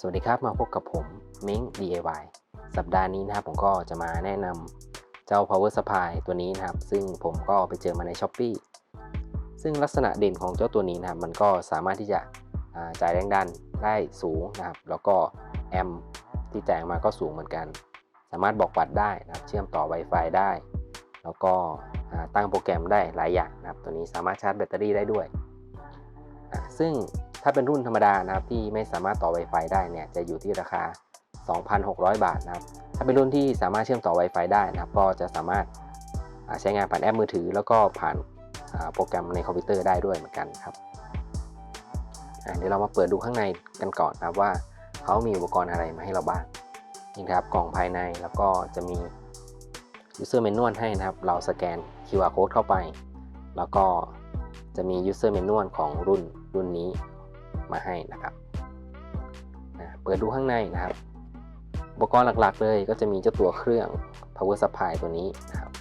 สวัสดีครับมาพบกับผมมิง DIY สัปดาห์นี้นะครับผมก็จะมาแนะนำเจ้า power supply ตัวนี้นะครับ ซึ่งผมก็ไปเจอมาใน s h อ p e e ซึ่งลักษณะเด่นของเจ้าตัวนี้นะครับ มันก็สามารถที่จะจ่ายแรงดันได้สูงนะครับ แล้วก็แอมป์ที่จ่ายมาก็สูงเหมือนกัน สามารถบอกปัดได้นะครับ เชื่อมต่อ Wi-Fi ได้ แล้วก็ตั้งโปรแกรมได้หลายอย่างนะครับ ตัวนี้สามารถชาร์จแบตเตอรี่ได้ด้วย ซึ่ง ถ้าเป็นรุ่นธรรมดานะครับที่ไม่สามารถต่อ Wi-Fi ได้เนี่ยจะอยู่ที่ราคา 2,600 บาทนะครับ ถ้าเป็นรุ่นที่สามารถเชื่อมต่อ Wi-Fi ได้นะครับ ก็จะสามารถใช้งานผ่านแอปมือถือ แล้วก็ผ่านโปรแกรมในคอมพิวเตอร์ได้ด้วยเหมือนกันครับเดี๋ยวเรามาเปิดดูข้างในกันก่อนนะครับว่าเขามีอุปกรณ์อะไรมาให้เราบ้างนี่ครับกล่องภายในแล้วก็จะมี user manual ให้นะครับ เราสแกน QR code เข้าไป แล้วก็จะมี user manual ของรุ่นรุ่นนี้ มาให้นะครับนะเปิดดูข้างในนะครับ อุปกรณ์หลักๆ เลยก็จะมีเจ้าตัวเครื่อง power supply ตัวนี้นะครับ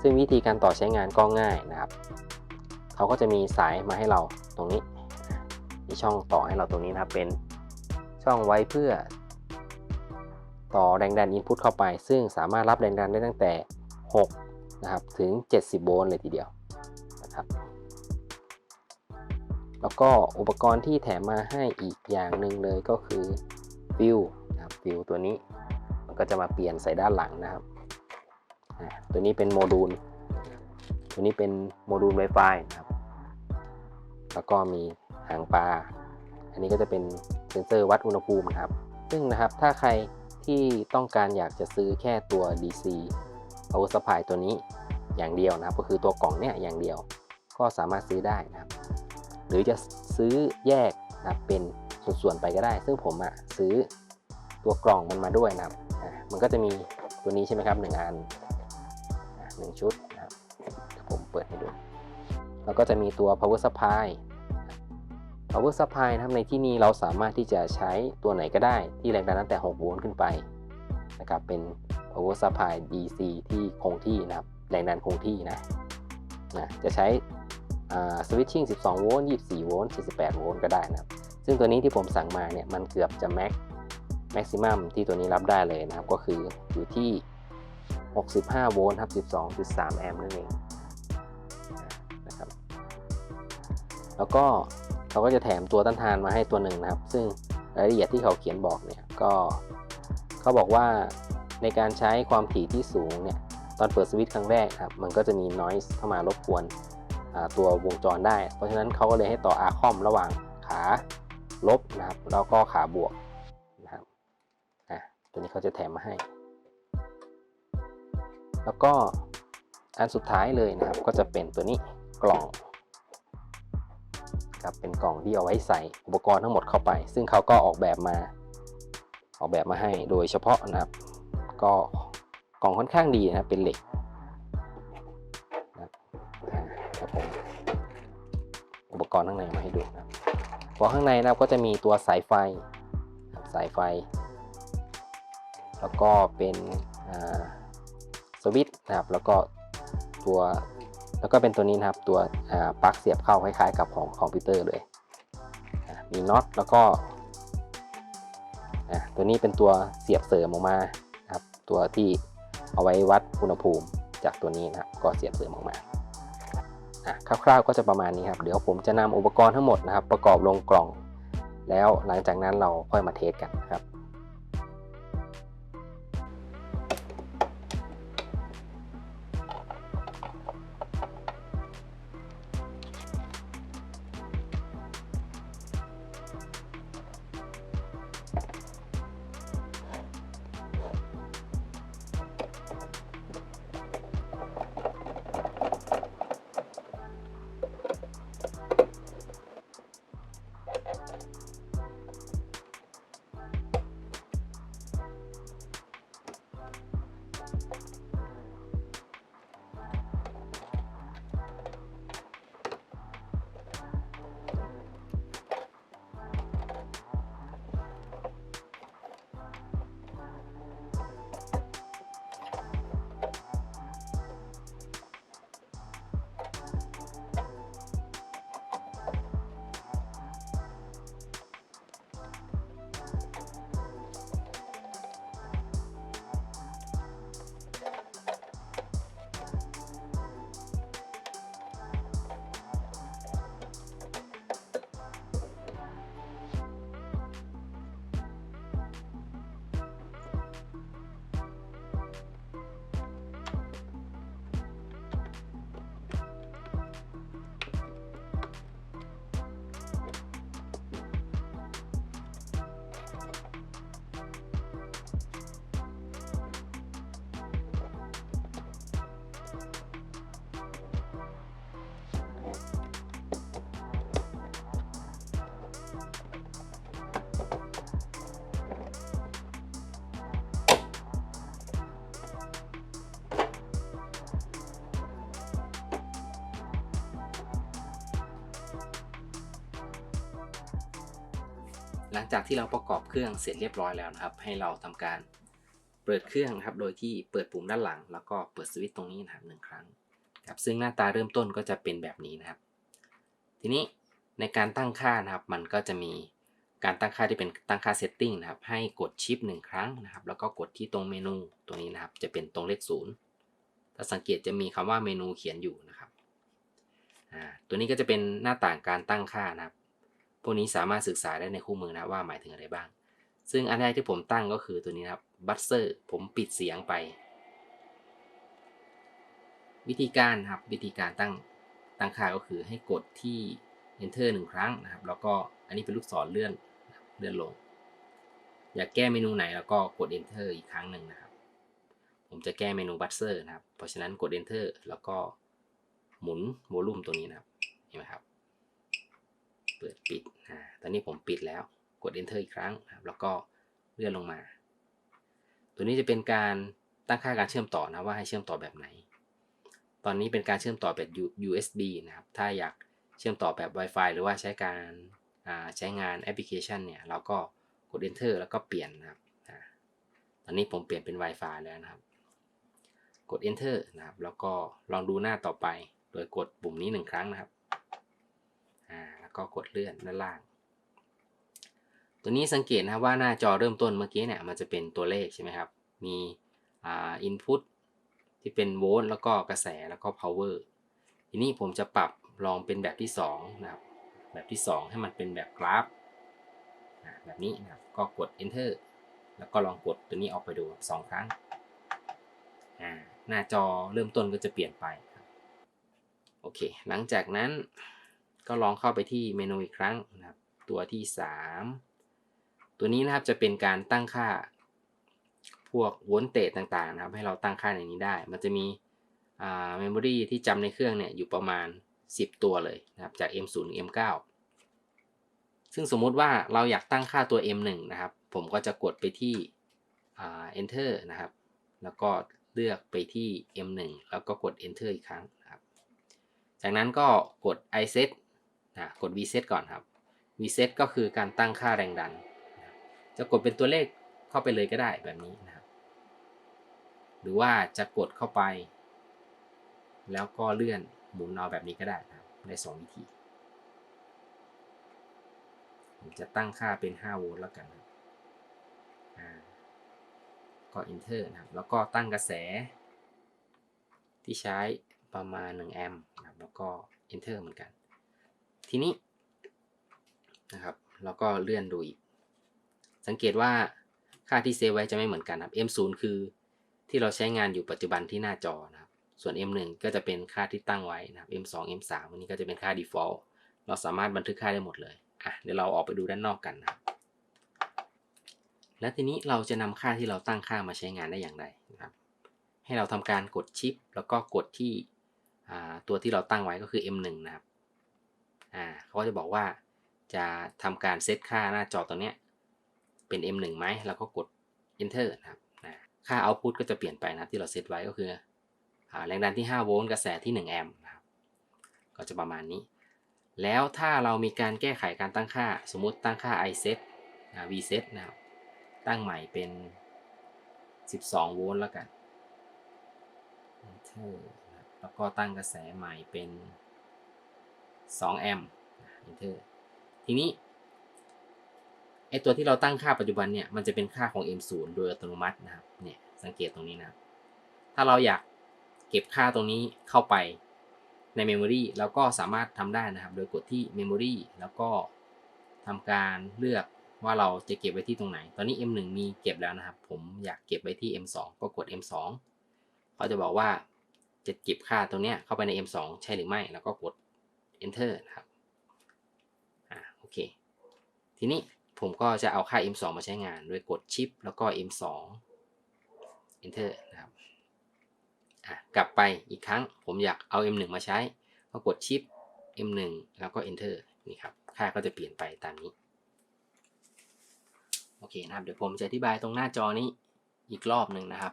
ซึ่งวิธีการต่อใช้งานก็ง่ายนะครับ เขาก็จะมีสายมาให้เราตรงนี้ มีช่องต่อให้เราตรงนี้นะครับ เป็นช่องไว้เพื่อ ต่อแรงดัน input เข้าไป ซึ่งสามารถรับแรงดันได้ตั้งแต่ 6 นะครับ ถึง 70 โวลต์เลยทีเดียว แล้วก็อุปกรณ์ที่แถมมาให้อีกอย่างหนึ่งเลยก็คือฟิวนะครับฟิวตัวนี้มันก็จะมาเปลี่ยนใส่ด้านหลังนะครับ ตัวนี้เป็นโมดูล ตัวนี้เป็นโมดูล Wi-Fi นะครับ แล้วก็มีหางปลา อันนี้ก็จะเป็นเซ็นเซอร์วัดอุณหภูมินะครับ ซึ่งนะครับถ้าใครที่ต้องการอยากจะซื้อแค่ตัว DC power supply ตัวนี้อย่างเดียวนะครับ ก็คือตัวกล่องเนี่ยอย่างเดียว ก็สามารถซื้อได้นะครับ รือจะซื้อแยกนะเป็นส่วนๆไปก็ได้ ซึ่งผมอะซื้อตัวกล่องมันมาด้วยนะครับมันก็จะมีตัวนี้ใช่ไหมครับหนึ่งอันหนึ่งชุดนะครับเดี๋ยวผมเปิดให้ดู แล้วก็จะมีตัว power supply power supply นะครับในที่นี้เราสามารถที่จะใช้ตัวไหนก็ได้ที่แรงดันตั้งแต่ 6 โวลต์ขึ้นไปนะครับเป็น power supply DC ที่คงที่นะครับแรงดันคงที่นะนะจะใช้ สวิตชิ่ง12 โวลต์ 24 โวลต์ 48 โวลต์ก็ได้นะครับ ซึ่งตัวนี้ที่ผมสั่งมาเนี่ยมันเกือบจะแม็กแม็กซิมัมที่ตัวนี้รับได้เลยนะครับ ก็คืออยู่ที่ 65 โวลต์ครับ 12.3 แอมป์นั่นเองนะครับ แล้วก็เขาก็จะแถมตัวต้านทานมาให้ตัวหนึ่งนะครับ ซึ่งรายละเอียดที่เขาเขียนบอกเนี่ยก็เขาบอกว่าในการใช้ความถี่ที่สูงเนี่ยตอนเปิดสวิตช์ครั้งแรกครับ มันก็จะมี noise เข้ามารบกวน ตัววงจรได้ เพราะฉะนั้นเขาก็เลยให้ต่ออาคอมระหว่างขาลบนะครับแล้วก็ขาบวกนะครับอะตัวนี้เขาจะแถมมาให้ แล้วก็อันสุดท้ายเลยนะครับ ก็จะเป็นตัวนี้กล่องครับเป็นกล่องที่เอาไว้ใส่อุปกรณ์ทั้งหมดเข้าไป ซึ่งเขาก็ออกแบบมา ออกแบบมาให้โดยเฉพาะนะครับ ก็กล่องค่อนข้างดีนะครับเป็นเหล็ก อุปกรณ์ข้างในมาให้ดูนะครับพอข้างในนะครับก็จะมีตัวสายไฟสายไฟ แล้วก็เป็นสวิตช์นะครับแล้วก็ตัวแล้วก็เป็นตัวนี้นะครับตัวปลั๊กเสียบเข้าคล้ายๆ กับของคอมพิวเตอร์เลยมีน็อตแล้วก็ตัวนี้เป็นตัวเสียบเสริมออกมาครับตัวที่เอาไว้วัดอุณหภูมิจากตัวนี้นะครับก็เสียบเสริมออกมา คร่าวๆก็จะประมาณนี้ครับ เดี๋ยวผมจะนำอุปกรณ์ทั้งหมดนะครับ ประกอบลงกล่อง แล้วหลังจากนั้นเราค่อยมาเทสกันครับ หลังจากที่เราประกอบเครื่องเสร็จเรียบร้อยแล้วนะครับ ให้เราทำการเปิดเครื่องนะครับ โดยที่เปิดปุ่มด้านหลัง แล้วก็เปิดสวิตช์ตรงนี้นะครับหนึ่งครั้งครับซึ่งหน้าตาเริ่มต้นก็จะเป็นแบบนี้นะครับ ทีนี้ในการตั้งค่านะครับ มันก็จะมีการตั้งค่าที่เป็นตั้งค่าเซตติ้งนะครับ ให้กดชิปหนึ่งครั้งนะครับ แล้วก็กดที่ตรงเมนูตัวนี้นะครับ จะเป็นตรงเลขศูนย์ถ้าสังเกตจะมีคำว่าเมนูเขียนอยู่นะครับ ตัวนี้ก็จะเป็นหน้าต่างการตั้งค่านะครับ พวกนี้สามารถศึกษาได้ในคู่มือนะว่าหมายถึงอะไรบ้าง ซึ่งอันแรกที่ผมตั้งก็คือตัวนี้ครับบัตเซอร์ผมปิดเสียงไป วิธีการครับวิธีการตั้งตั้งค่าก็คือให้กดที่ enter หนึ่งครั้งนะครับ แล้วก็อันนี้เป็นลูกศรเลื่อนเลื่อนลง อยากแก้เมนูไหนแล้วก็กด enter อีกครั้งหนึ่งนะครับ ผมจะแก้เมนูบัตเซอร์นะครับ เพราะฉะนั้นกด enter แล้วก็หมุนโวลูมตัวนี้นะครับเห็นไหมครับ ปิดปิดอ่าตอนนี้ผมปิดแล้วกด enter อีกครั้งนะครับแล้วก็เลื่อนลงมา ตัวนี้จะเป็นการตั้งค่าการเชื่อมต่อนะว่าให้เชื่อมต่อแบบไหน ตอนนี้เป็นการเชื่อมต่อแบบ USB นะครับถ้าอยากเชื่อมต่อแบบ Wi-Fi หรือว่าใช้การใช้งานแอปพลิเคชันเนี่ยเราก็กด enter แล้วก็เปลี่ยนนะครับตอนนี้ผมเปลี่ยนเป็น Wi-Fi แล้วนะครับ กด enter นะครับ แล้วก็ลองดูหน้าต่อไป โดยกดปุ่มนี้หนึ่งครั้งนะครับ ก็กดเลื่อนด้านล่าง ตัวนี้สังเกตนะว่าหน้าจอเริ่มต้นเมื่อกี้เนี่ยมันจะเป็นตัวเลขใช่ไหมครับ มีอ่า input ที่เป็นโวลต์แล้วก็กระแสแล้วก็ power ทีนี้ผมจะปรับลองเป็นแบบที่2นะครับแบบที่ 2 ให้มันเป็นแบบกราฟแบบนี้นะครับก็กด enter แล้วก็ลองกดตัวนี้ออกไปดู 2 ครั้งหน้าจอเริ่มต้นก็จะเปลี่ยนไปโอเค หลังจากนั้น ก็ลองเข้าไปที่เมนูอีกครั้งนะครับ ตัวที่ 3 ตัวนี้นะครับจะเป็นการตั้งค่า พวกโวลต์เตจต่างๆนะครับ ให้เราตั้งค่าในนี้ได้ มันจะมีอ่าเมมโมรีที่จำในเครื่องเนี่ยอยู่ประมาณ 10 ตัวเลยนะครับ จาก M0 M9 ซึ่งสมมุติว่าเราอยากตั้งค่าตัว M1 นะครับ ผมก็จะกดไปที่อ่า Enter นะครับ แล้วก็เลือกไปที่ M1 แล้วก็กด Enter อีกครั้งนะครับ จากนั้นก็กด iSet นะกด vset ก่อนครับ vset ก็คือการตั้งค่าแรงดัน จะกดเป็นตัวเลขเข้าไปเลยก็ได้แบบนี้นะครับหรือว่าจะกดเข้าไป แล้วก็เลื่อนหมุนเอาแบบนี้ก็ได้นะครับได้2วิธีผมจะตั้งค่าเป็น 5 โวลต์แล้วกันก็ enter นะครับ แล้วก็ตั้งกระแส ที่ใช้ประมาณ 1 แอมป์นะครับแล้วก็ enter เหมือนกัน ทีนี้นะครับแล้วก็เลื่อนดูอีก สังเกตว่าค่าที่เซฟไว้จะไม่เหมือนกันครับ M0 คือที่เราใช้งานอยู่ปัจจุบันที่หน้าจอนะครับ ส่วน M1 ก็จะเป็นค่าที่ตั้งไว้นะครับ M2 M3 วันนี้ก็จะเป็นค่า default เราสามารถบันทึกค่าได้หมดเลยอะเดี๋ยวเราออกไปดูด้านนอกกันนะครับ และทีนี้เราจะนำค่าที่เราตั้งค่ามาใช้งานได้อย่างไรนะครับ ให้เราทำการกดชิป แล้วก็กดที่ตัวที่เราตั้งไว้ก็คือ M1 นะครับ อ่าเขาก็จะบอกว่าจะทำการเซตค่าหน้าจอตัวเนี้ยเป็น M1 ไหมแล้วก็กด Enter นะครับนะค่า Output ก็จะเปลี่ยนไปนะที่เราเซตไว้ก็คือแรงดันที่ 5 โวลต์กระแสที่ 1 แอมป์นะครับก็จะประมาณนี้ แล้วถ้าเรามีการแก้ไขการตั้งค่า สมมุติตั้งค่า iset vset นะครับตั้งใหม่เป็น 12 โวลต์แล้วกัน Enter แล้วก็ตั้งกระแสใหม่เป็น 2แอมป์ Enter ทีนี้ไอตัวที่เราตั้งค่าปัจจุบันเนี่ย มันจะเป็นค่าของ M0 โดยอัตโนมัตินะครับ เนี่ย สังเกตตรงนี้นะถ้าเราอยากเก็บค่าตรงนี้เข้าไปในเมมโมรีเราก็สามารถทำได้นะครับ โดยกดที่ Memory แล้วก็ทำการเลือกว่าเราจะเก็บไว้ที่ตรงไหน ตอนนี้ M1 มีเก็บแล้วนะครับ ผมอยากเก็บไว้ที่ M2 ก็กด M2 เขาจะบอกว่าจะเก็บค่าตรงนี้เข้าไปใน M2 ใช่หรือไม่ แล้วก็กด Enter นะครับอ่าโอเค ทีนี้ผมก็จะเอาค่า M2 มาใช้งาน โดยกดชิปแล้วก็ M2 Enter นะครับอะกลับไปอีกครั้งผมอยากเอา M1 มาใช้ ก็กดชิป M1 แล้วก็ Enter นี่ครับ ค่าก็จะเปลี่ยนไปตามนี้ โอเคนะครับ เดี๋ยวผมจะอธิบายตรงหน้าจอนี้อีกรอบหนึ่งนะครับ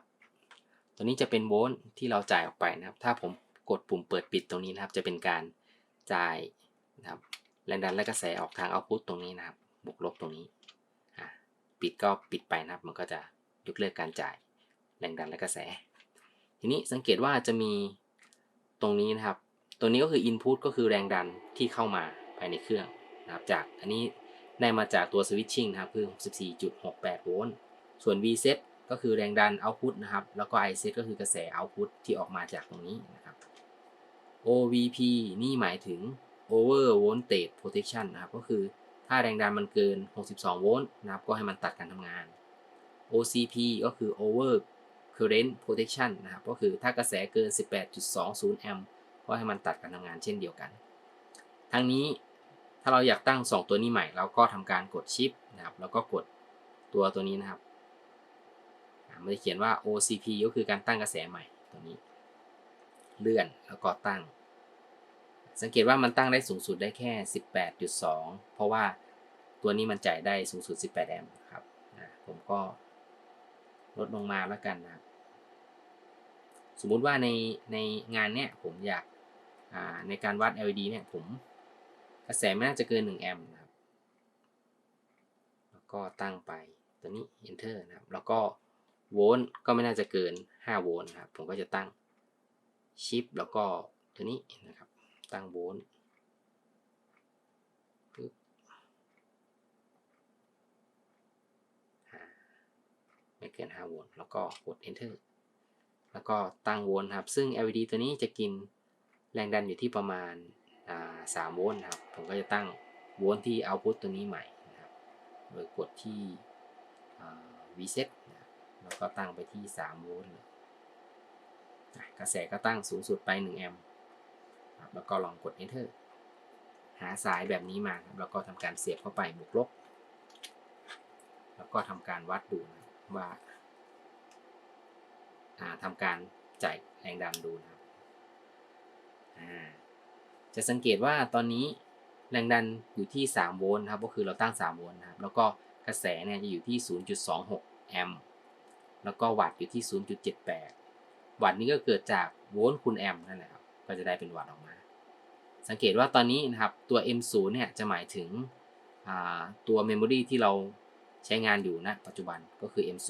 ตัวนี้จะเป็นโวลต์ที่เราจ่ายออกไปนะครับ ถ้าผมกดปุ่มเปิดปิดตรงนี้นะครับ จะเป็นการ จ่ายนะครับแรงดันและกระแสออกทางเอาพุตตรงนี้นะครับ บวกลบตรงนี้ ปิดก็ปิดไปนะครับ มันก็จะยกเลิกการจ่ายแรงดันและกระแส ทีนี้สังเกตว่าจะมีตรงนี้นะครับ ตัวนี้ก็คือ Input ก็คือแรงดันที่เข้ามาภายในเครื่องนะครับ จากอันนี้ได้มาจากตัว Switching นะครับคือ14.68 โวลต์ ส่วน Vset ก็คือแรงดัน Output นะครับ แล้วก็ Iset ก็คือกระแส Output ที่ออกมาจากตรงนี้นะ OVP นี่หมายถึง Over Voltage Protection นะครับก็คือถ้าแรงดันมันเกิน 62 โวลต์นะครับก็ให้มันตัดการทำงาน OCP ก็คือ Over Current Protection นะครับก็คือถ้ากระแสเกิน 18.20 แอมป์ก็ให้มันตัดการทำงานเช่นเดียวกัน ทั้งนี้ถ้าเราอยากตั้ง 2 ตัวนี้ใหม่เราก็ทำการกดชิปนะครับแล้วก็กดตัวตัวนี้นะครับมันจะเขียนว่า OCP ก็คือการตั้งกระแสใหม่ตัวนี้ เลื่อนแล้วก็ตั้ง สังเกตว่ามันตั้งได้สูงสุดได้แค่ 18.2 เพราะว่าตัวนี้มันจ่ายได้สูงสุด 18 แอมป์ครับผมก็ลดลงมาแล้วกันนะครับสมมุติว่าในในงานเนี้ยผมอยากอ่าในการวัด LED เนี่ยผมกระแสไม่น่าจะเกิน 1 แอมป์นะครับ แล้วก็ตั้งไปตัวนี้ enter นะครับ แล้วก็โวลต์ก็ไม่น่าจะเกิน 5 โวลต์นะครับ ผมก็จะตั้ง ชิปแล้วก็ตัวนี้นะครับ ตั้งโวลต์ปึ๊บไม่เกิน5โวลต์แล้วก็กด enter แล้วก็ตั้งโวลต์ครับ ซึ่ง LED ตัวนี้จะกินแรงดันอยู่ที่ประมาณอ่า3โวลต์ครับ ผมก็จะตั้งโวลต์ที่ output ตัวนี้ใหม่นะครับ โดยกดที่ reset แล้วก็ตั้งไปที่3โวลต์ กระแสก็ตั้งสูงสุดไป 1 แอมป์แล้วก็ลองกด enter หาสายแบบนี้มาแล้วก็ทำการเสียบเข้าไปบวกลบ แล้วก็ทำการวัดดูนะว่าทำการจ่ายแรงดันดูนะครับจะสังเกตว่าตอนนี้แรงดันอยู่ที่ 3 โวลต์นะครับก็คือเราตั้ง 3 โวลต์นะครับ แล้วก็กระแสเนี่ยจะอยู่ที่ 0.26 แอมป์แล้วก็วัตต์อยู่ที่ 0.78 วัตต์นี้ก็เกิดจากโวลต์คูณแอมป์นั่นแหละครับก็จะได้เป็นวัตต์ออกมา สังเกตว่าตอนนี้นะครับตัว M0 เนี่ยจะหมายถึงตัวเมมโมรีที่เราใช้งานอยู่ณปัจจุบันก็คือ M0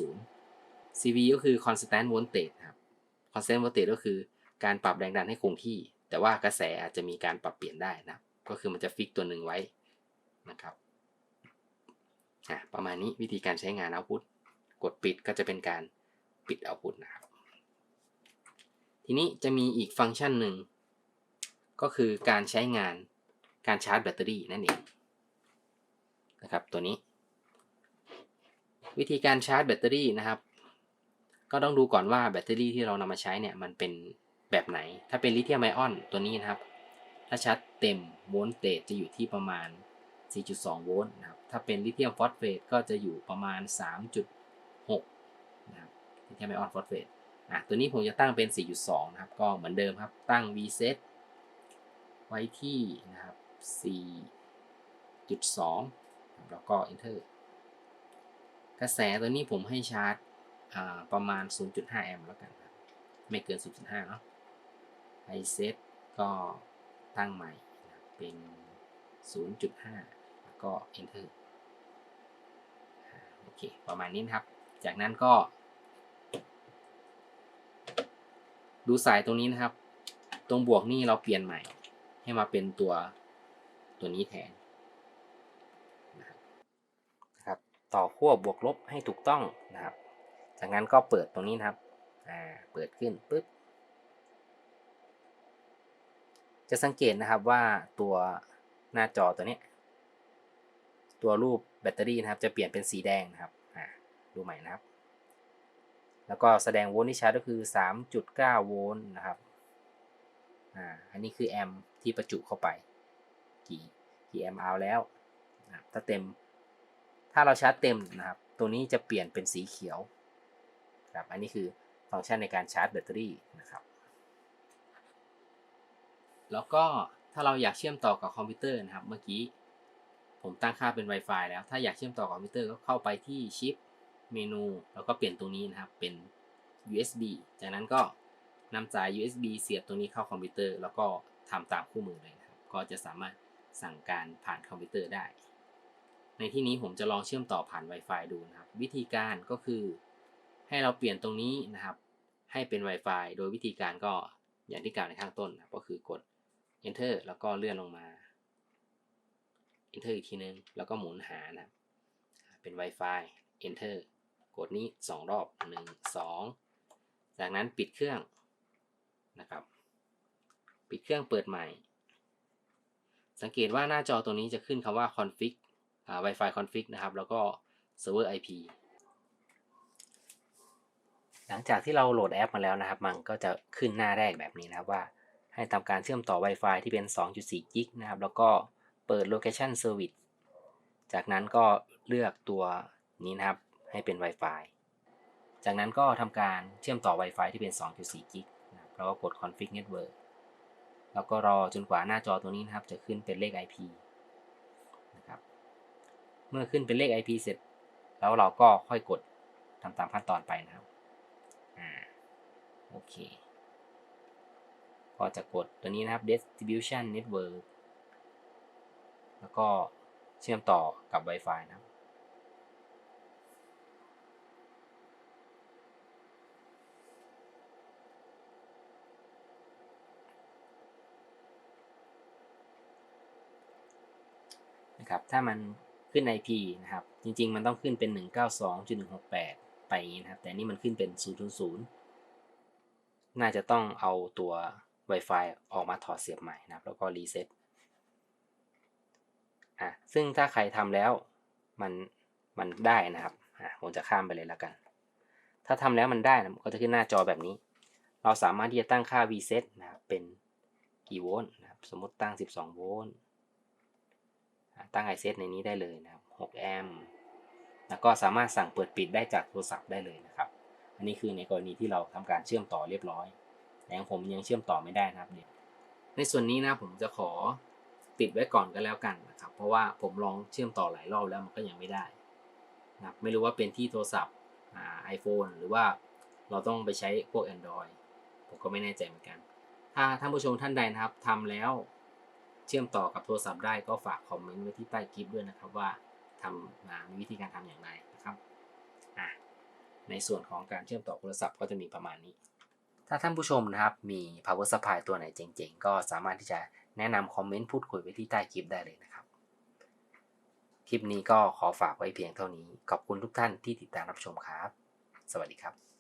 CV ก็คือ constant voltage ครับ constant voltage ก็คือการปรับแรงดันให้คงที่ แต่ว่ากระแสอาจจะมีการปรับเปลี่ยนได้นะก็คือมันจะฟิกตัวหนึ่งไว้นะครับอะประมาณนี้วิธีการใช้งาน output กดปิดก็จะเป็นการปิด output นะครับ ทีนี้จะมีอีกฟังก์ชันหนึ่ง ก็คือการใช้งานการชาร์จแบตเตอรี่นั่นเองนะครับตัวนี้ วิธีการชาร์จแบตเตอรี่นะครับ ก็ต้องดูก่อนว่าแบตเตอรี่ที่เรานำมาใช้เนี่ยมันเป็นแบบไหน ถ้าเป็นลิเธียมไอออนตัวนี้นะครับ ถ้าชาร์จเต็มโวลต์เตจจะอยู่ที่ประมาณ 4.2 โวลต์นะครับ ถ้าเป็นลิเธียมฟอสเฟตก็จะอยู่ประมาณ 3.6 นะครับลิเธียมไอออนฟอสเฟต อะตัวนี้ผมจะตั้งเป็น 4.2 นะครับ ก็เหมือนเดิมครับ ตั้ง Vset ไว้ที่นะครับ 4.2 แล้วก็ Enter กระแสตัวนี้ผมให้ชาร์จประมาณ 0.5 แอมป์แล้วกันครับไม่เกิน 0.5 เนาะไอเซตก็ตั้งใหม่เป็น 0.5 แล้วก็ enter โอเค ประมาณนี้นครับ จากนั้นก็ ดูสายตรงนี้นะครับ ตรงบวกนี่เราเปลี่ยนใหม่ ให้มาเป็นตัวตัวนี้แทนนะครับ ต่อขั้วบวกลบให้ถูกต้องนะครับ จากนั้นก็เปิดตรงนี้นะครับ อ่า เปิดขึ้นปุ๊บ จะสังเกตนะครับว่าตัวหน้าจอตัวนี้ ตัวรูปแบตเตอรี่นะครับ จะเปลี่ยนเป็นสีแดงนะครับ อ่า ดูใหม่นะครับ แล้วก็แสดงโวลต์ที่ชาร์จก็คือ 3.9 โวลต์นะครับ อ่า อันนี้คือแอมป์ที่ประจุเข้าไป กี่กี่แอมป์เอาแล้วนะครับถ้าเต็ม ถ้าเราชาร์จเต็มนะครับ ตัวนี้จะเปลี่ยนเป็นสีเขียวครับ อันนี้คือฟังก์ชันในการชาร์จแบตเตอรี่นะครับ แล้วก็ถ้าเราอยากเชื่อมต่อกับคอมพิวเตอร์นะครับ เมื่อกี้ผมตั้งค่าเป็น Wi-Fi แล้ว ถ้าอยากเชื่อมต่อกับคอมพิวเตอร์ก็เข้าไปที่ชิป เมนูแล้วก็เปลี่ยนตรงนี้นะครับเป็น USB จากนั้นก็นำสาย USB เสียบตรงนี้เข้าคอมพิวเตอร์ แล้วก็ทำตามคู่มือเลยนะครับ ก็จะสามารถสั่งการผ่านคอมพิวเตอร์ได้ ในที่นี้ผมจะลองเชื่อมต่อผ่าน Wi-Fi ดูนะครับ วิธีการก็คือ ให้เราเปลี่ยนตรงนี้นะครับ ให้เป็น Wi-Fi โดยวิธีการก็อย่างที่กล่าวในข้างต้นนะก็คือกด Enter แล้วก็เลื่อนลงมา Enter อีกทีนึง แล้วก็หมุนหานะครับเป็น Wi-Fi Enter ดนี้ 2 รอบ 1 2 จากนั้นปิดเครื่องนะครับ ปิดเครื่องเปิดใหม่ สังเกตว่าหน้าจอตัวนี้จะขึ้นคำว่า config อ่า Wi-Fi config นะครับ แล้วก็ server IP หลังจากที่เราโหลดแอปมาแล้วนะครับ มันก็จะขึ้นหน้าแรกแบบนี้นะครับว่า ให้ทำการเชื่อมต่อ Wi-Fi ที่เป็น 2.4 กิกนะครับ แล้วก็เปิด location service จากนั้นก็เลือกตัวนี้นะครับ ให้เป็น Wi-Fi จากนั้นก็ทำการเชื่อมต่อ Wi-Fi ที่เป็น 2.4 กิกนะแล้วก็กด config network แล้วก็รอจนกว่าหน้าจอตัวนี้นะครับ จะขึ้นเป็นเลข IP นะครับ เมื่อขึ้นเป็นเลข IP เสร็จ แล้วเราก็ค่อยกดทำตามขั้นตอนไปนะครับ อ่า โอเค ก็จะกดตัวนี้นะครับ distribution network แล้วก็เชื่อมต่อกับ Wi-Fi นะครับ นะครับถ้ามันขึ้น IP นะครับจริง ๆ มันต้องขึ้นเป็น 192.168 ไปอย่างนี้นะครับ แต่นี่มันขึ้นเป็น 0.0 น่าจะต้องเอาตัว Wi-Fi ออกมาถอดเสียบใหม่นะครับ แล้วก็รีเซ็ตอะซึ่งถ้าใครทำแล้วมันมันได้นะครับอะผมจะข้ามไปเลยแล้วกัน ถ้าทำแล้วมันได้นะก็จะขึ้นหน้าจอแบบนี้ เราสามารถที่จะตั้งค่า VSET นะครับเป็นกี่โวลต์นะครับสมมติตั้ง 12 โวลต์ ตั้ง iSet ในนี้ได้เลยนะครับ6แอมป์แล้วก็สามารถสั่งเปิดปิดได้จากโทรศัพท์ได้เลยนะครับ อันนี้คือในกรณีที่เราทำการเชื่อมต่อเรียบร้อย แต่ของผมยังเชื่อมต่อไม่ได้นะครับเนี่ยในส่วนนี้นะผมจะขอติดไว้ก่อนก็แล้วกันนะครับ เพราะว่าผมลองเชื่อมต่อหลายรอบแล้วมันก็ยังไม่ได้นะครับไม่รู้ว่าเป็นที่โทรศัพท์อ่า iPhone หรือว่าเราต้องไปใช้พวก Android ผมก็ไม่แน่ใจเหมือนกัน ถ้าท่านผู้ชมท่านใดนะครับทำแล้ว เชื่อมต่อกับโทรศัพท์ได้ก็ฝากคอมเมนต์ไว้ที่ใต้คลิปด้วยนะครับว่าทำมามีวิธีการทำอย่างไรนะครับอะในส่วนของการเชื่อมต่อโทรศัพท์ก็จะมีประมาณนี้ ถ้าท่านผู้ชมนะครับมี power supply ตัวไหนเจ๋งๆ ก็สามารถที่จะแนะนำคอมเมนต์พูดคุยไว้ที่ใต้คลิปได้เลยนะครับ คลิปนี้ก็ขอฝากไว้เพียงเท่านี้ ขอบคุณทุกท่านที่ติดตามรับชมครับ สวัสดีครับ